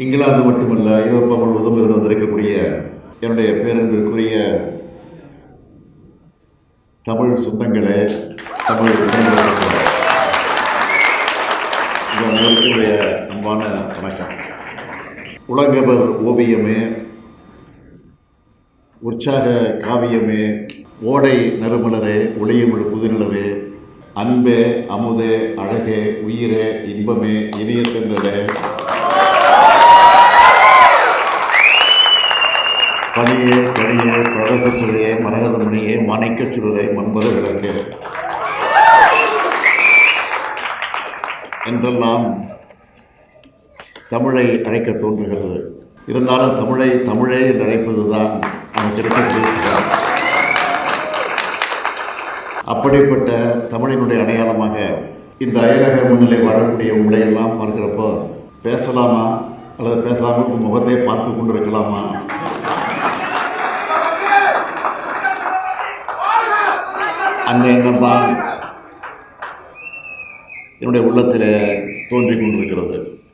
இங்கிலாந்து மட்டுமல்ல ஐரோப்பா முழுவதும் இருந்து வந்திருக்கக்கூடிய என்னுடைய பேரன்பிற்குரிய தமிழ் சொந்தங்களே தமிழ் உறவுகளே, அன்பான வணக்கம். உலகவர் ஓவியமே உற்சாக காவியமே ஓடை நறுமலரே ஒளியமிழ் புதுநிலவே அன்பே அமுதே அழகே உயிரே இன்பமே இனிய பணியே கனியே பிரதசச்சுரையே மரகதமணியே மாணிக்கச் சுடரே மன்பது விளக்கு. என்றெல்லாம் தமிழை அழைக்க தோன்றுகிறது. இருந்தாலும் தமிழை தமிழே என்று அழைப்பதுதான் நமக்கு இருக்கக்கூடிய அப்படிப்பட்ட தமிழினுடைய அடையாளமாக இந்த அயலக முன்னிலை வாழக்கூடிய உங்களை எல்லாம் பேசலாமா? அல்லது பேசாமல் முகத்தை பார்த்து கொண்டிருக்கலாமா? அந்த எண்ணம் தான் என்னுடைய உள்ளத்தில் தோன்றிக் கொண்டிருக்கிறது.